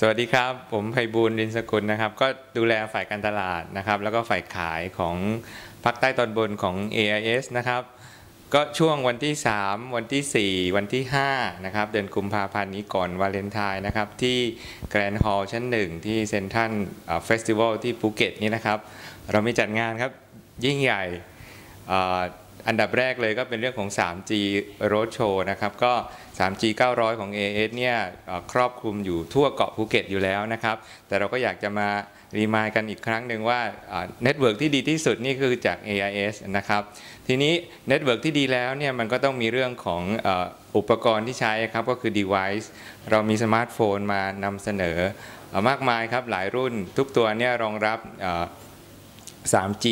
สวัสดีครับ ผมไพบูลรินสกุลนะครับ ก็ดูแลฝ่ายการตลาดนะครับ แล้วก็ฝ่ายขายของภาคใต้ตอนบนของ AIS นะครับ ก็ช่วงวันที่ 3 วันที่ 4 วันที่ 5 นะครับ เดือนกุมภาพันธ์นี้ก่อนวาเลนไทน์นะครับ ที่แกรนด์ฮอลล์ชั้น1ที่เซนทรัลเฟสติวัลที่ภูเก็ตนี่นะครับ เรามีจัดงานครับยิ่งใหญ่ อันดับแรกเลยก็เป็นเรื่องของ 3G Roadshow นะครับ ก็ 3G 900 ของ AS เนี่ยครอบคลุมอยู่ทั่วเกาะภูเก็ตอยู่แล้วนะครับ แต่เราก็อยากจะมารีมายกันอีกครั้งหนึ่งว่าเน็ตเวิร์กที่ดีที่สุดนี่คือจาก AIS นะครับ ทีนี้เน็ตเวิร์กที่ดีแล้วเนี่ยมันก็ต้องมีเรื่องของอ,อุปกรณ์ที่ใช้ครับก็คือ device เรามีสมาร์ทโฟนมานำเสนออมากมายครับหลายรุ่นทุกตัวเนี่ยรองรับ 3G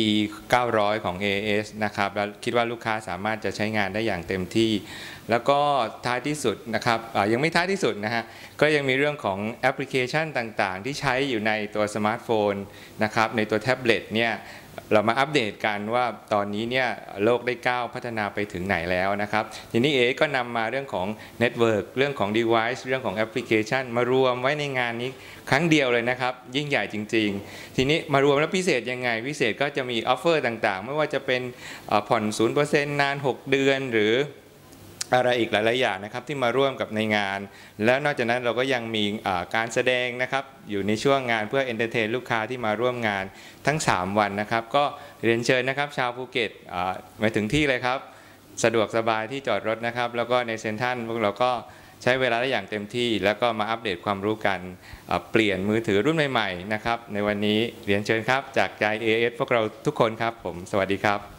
900 ของ AS นะครับ แล้วคิดว่าลูกค้าสามารถจะใช้งานได้อย่างเต็มที่ แล้วก็ท้ายที่สุดนะครับยังไม่ท้ายที่สุดนะฮะ ก็ยังมีเรื่องของแอปพลิเคชันต่างๆ ที่ใช้อยู่ในตัวสมาร์ทโฟนนะครับ ในตัวแท็บเล็ตเนี่ย เรามาอัปเดตกันว่าตอนนี้เนี่ยโลกได้ก้าวพัฒนาไปถึงไหนแล้วนะครับ ทีนี้เอก็นำมาเรื่องของเน็ตเวิร์กเรื่องของ Device เรื่องของแอปพลิเคชัน มารวมไว้ในงานนี้ครั้งเดียวเลยนะครับ ยิ่งใหญ่จริง ๆ ทีนี้มารวมแล้วพิเศษยังไง พิเศษก็จะมีออฟเฟอร์ต่างๆ ไม่ว่าจะเป็นเอ่อผ่อน 0%นาน 6 เดือนหรือ อะไรอีกหลาย ๆ อย่างนะครับที่มาร่วมกับในงาน แล้วนอกจากนั้นเราก็ยังมีการแสดงนะครับอยู่ในช่วงงานเพื่อเอนเตอร์เทนลูกค้าที่มาร่วมงานทั้ง 3 วันนะครับ ก็เรียนเชิญนะครับ ชาวภูเก็ตมาถึงที่เลยครับ สะดวกสบายที่จอดรถนะครับ แล้วก็ในเซ็นทรัลพวกเราก็ใช้เวลาได้อย่างเต็มที่ แล้วก็มาอัปเดตความรู้กันเปลี่ยนมือถือรุ่นใหม่ ๆ นะครับ ในวันนี้เรียนเชิญครับจากใจ AS พวกเราทุกคนครับผม สวัสดีครับ